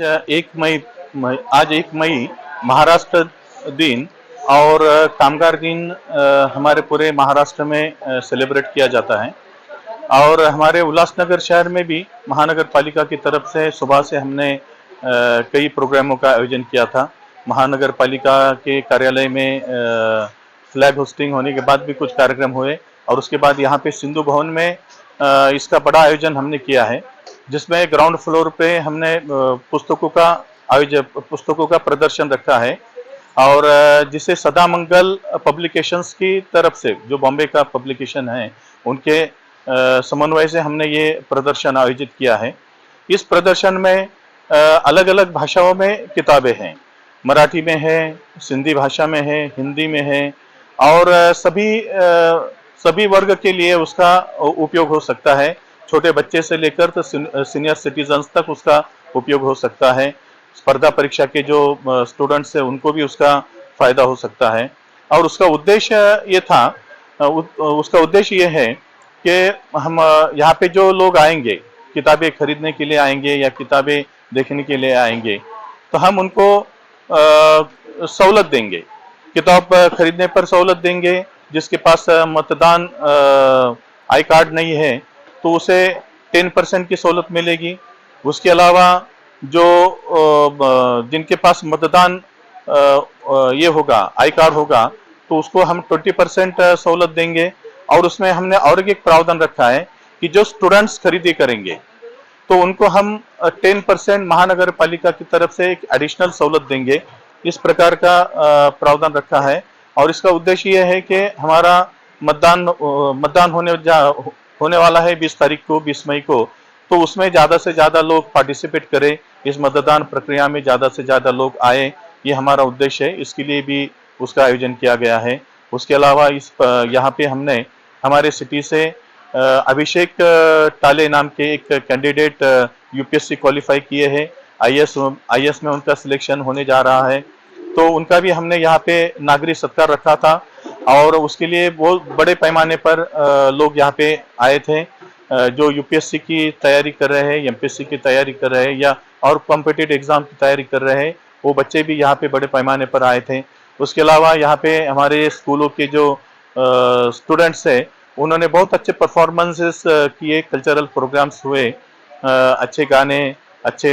एक मई- आज एक मई, महाराष्ट्र दिन और कामगार दिन हमारे पूरे महाराष्ट्र में सेलिब्रेट किया जाता है। और हमारे उल्लासनगर शहर में भी महानगर पालिका की तरफ़ से सुबह से हमने कई प्रोग्रामों का आयोजन किया था। महानगर पालिका के कार्यालय में फ्लैग होस्टिंग होने के बाद भी कुछ कार्यक्रम हुए और उसके बाद यहाँ पे सिंधु भवन में इसका बड़ा आयोजन हमने किया है। जिसमें ग्राउंड फ्लोर पे हमने पुस्तकों का आयोजन पुस्तकों का प्रदर्शन रखा है और जिसे सदा मंगल पब्लिकेशंस की तरफ़ से, जो बॉम्बे का पब्लिकेशन है, उनके समन्वय से हमने ये प्रदर्शन आयोजित किया है। इस प्रदर्शन में अलग अलग भाषाओं में किताबें हैं। मराठी में है, सिंधी भाषा में है, हिंदी में है और सभी सभी वर्ग के लिए उसका उपयोग हो सकता है। छोटे बच्चे से लेकर तो सीनियर सिटीजन्स तक उसका उपयोग हो सकता है। स्पर्धा परीक्षा के जो स्टूडेंट्स हैं, उनको भी उसका फ़ायदा हो सकता है। और उसका उद्देश्य ये था उसका उद्देश्य ये है कि हम यहाँ पे जो लोग आएँगे, किताबें खरीदने के लिए आएँगे या किताबें देखने के लिए आएँगे तो हम उनको सहूलत देंगे। किताब खरीदने पर सहूलत देंगे, जिसके पास मतदान आई कार्ड नहीं है तो उसे टेन परसेंट की सहूलत मिलेगी। उसके अलावा जो जिनके पास मतदान ये होगा, आई कार्ड होगा तो उसको हम ट्वेंटी परसेंट सहूलत देंगे और उसमें हमने और एक प्रावधान रखा है कि जो स्टूडेंट्स खरीदी करेंगे तो उनको हम टेन परसेंट महानगर पालिका की तरफ़ से एक एडिशनल सहूलत देंगे। इस प्रकार का प्रावधान रखा है और इसका उद्देश्य ये है कि हमारा मतदान मतदान होने जा होने वाला है बीस तारीख को, बीस मई को। तो उसमें ज़्यादा से ज़्यादा लोग पार्टिसिपेट करें, इस मतदान प्रक्रिया में ज़्यादा से ज़्यादा लोग आए, ये हमारा उद्देश्य है। इसके लिए भी उसका आयोजन किया गया है। उसके अलावा इस यहाँ पे हमने हमारे सिटी से अभिषेक टाले नाम के एक कैंडिडेट यूपीएससी क्वालिफाई किए हैं। आईएएस आईएएस में उनका सिलेक्शन होने जा रहा है। तो उनका भी हमने यहाँ पे नागरिक सत्कार रखा था। और उसके लिए बहुत बड़े पैमाने पर लोग यहाँ पे आए थे। जो यूपीएससी की तैयारी कर रहे हैं एमपीएससी की तैयारी कर रहे हैं, या और कॉम्पिटेटिव एग्ज़ाम की तैयारी कर रहे हैं, वो बच्चे भी यहाँ पे बड़े पैमाने पर आए थे। उसके अलावा यहाँ पे हमारे स्कूलों के जो स्टूडेंट्स हैं, उन्होंने बहुत अच्छे परफॉर्मेंसेस किए कल्चरल प्रोग्राम्स हुए। अच्छे गाने, अच्छे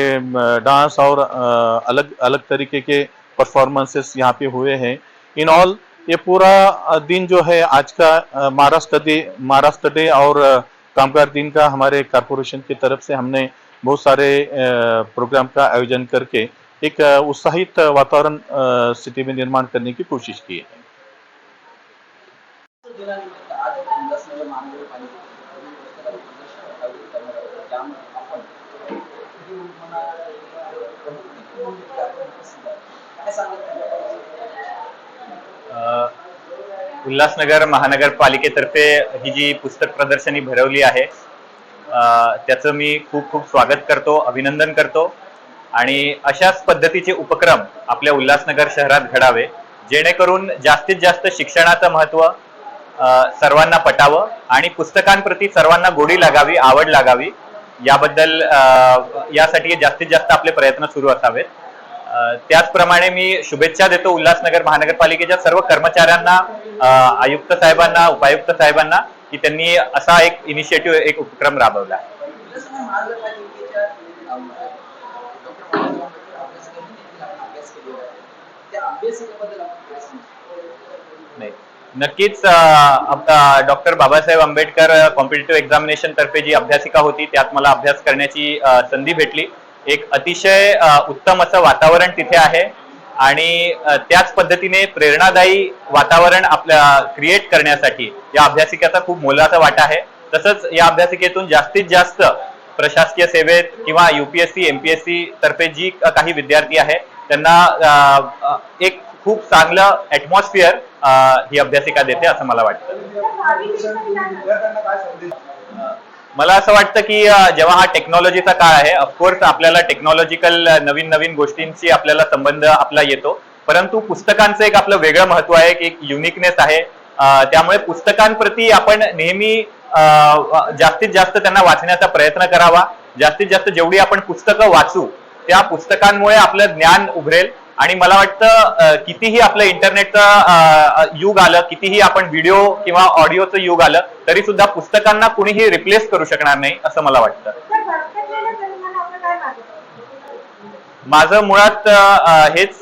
डांस और अलग अलग तरीके के परफॉर्मेंसेस यहाँ पे हुए हैं। इन ऑल ये पूरा दिन जो है आज का महाराष्ट्र डे महाराष्ट्र डे और कामगार दिन का हमारे कारपोरेशन की तरफ़ से हमने बहुत सारे प्रोग्राम का आयोजन करके एक उत्साहित वातावरण सिटी में निर्माण करने की कोशिश की है। दिनानिमित्त उल्हासनगर महानगरपालिकेतर्फे ही जी पुस्तक प्रदर्शनी भरवली आहे त्याचं मी खूप खूप स्वागत करतो अभिनंदन करतो. आणि अशाच पद्धतीचे उपक्रम आपल्या उल्हासनगर शहरात घडावे जेणेकरून जास्तीत जास्त शिक्षणाचं महत्त्व सर्वांना पटावं आणि पुस्तकांप्रती सर्वांना गोडी लागावी आवड लागावी. याबद्दल यासाठी जास्तीत जास्त आपले प्रयत्न सुरू असावेत. त्याचप्रमाणे मी शुभेच्छा देतो उल्हासनगर महानगरपालिकेच्या सर्व कर्मचाऱ्यांना आयुक्त साहेबांना उपायुक्त साहेबांना की त्यांनी असा एक इनिशिएटिव्ह एक उपक्रम राबवला. डॉक्टर बाबासाहेब आंबेडकर नाही नक्कीच doctor Babasaheb Ambedkar competitive examination तर्फे जी अभ्यासिका होती त्यात मला अभ्यास करण्याची संधी भेटली. एक अतिशय उत्तम असं वातावरण तिथे आहे. आणि त्याच पद्धतीने प्रेरणादायी वातावरण आपल्या क्रिएट करण्यासाठी या अभ्यासिकेचा खूप मोलाचा वाटा आहे. तसंच या अभ्यासिकेतून जास्तीत जास्त प्रशासकीय सेवेत किंवा युपीएससी एमपीएससी तर्फे जी काही विद्यार्थी आहे त्यांना एक खूप चांगलं ऍटमॉस्फिअर ही अभ्यासिका देते असं मला वाटतं. मला असं वाटतं की जेव्हा हा टेक्नॉलॉजीचा काळ आहे ऑफकोर्स आपल्याला टेक्नॉलॉजिकल नवीन नवीन गोष्टींशी आपल्याला संबंध आपला येतो. परंतु पुस्तकांचं एक आपलं वेगळं महत्त्व आहे की एक युनिकनेस आहे. त्यामुळे पुस्तकांप्रती आपण नेहमी जास्तीत जास्त त्यांना वाचण्याचा प्रयत्न करावा. जास्तीत जास्त जेवढी आपण पुस्तकं वाचू त्या पुस्तकांमुळे आपलं ज्ञान उभरेल आणि मला वाटतं कितीही आपलं इंटरनेटचं युग आलं कितीही आपण व्हिडिओ किंवा ऑडिओचं युग आलं तरी सुद्धा पुस्तकांना कुणीही रिप्लेस करू शकणार नाही असं मला वाटतं. माझं मुळात हेच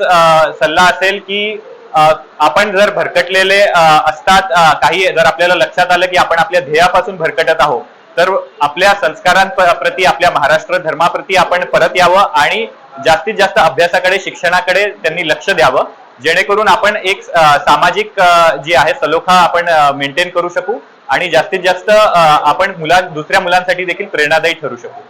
सल्ला असेल की आपण जर भरकटलेले असतात काही जर आपल्याला लक्षात आलं की आपण आपल्या ध्येयापासून भरकटत आहोत तर आपल्या संस्कारांप्रती आपल्या महाराष्ट्र धर्माप्रती आपण परत यावं आणि जास्तीत जास्त अभ्यासाकडे शिक्षणाकडे त्यांनी लक्ष द्यावं. जेणेकरून आपण एक सामाजिक जी आहे सलोखा आपण मेंटेन करू शकू आणि जास्तीत जास्त आपण मुला दुसऱ्या मुलांसाठी देखील प्रेरणादायी ठरू शकू.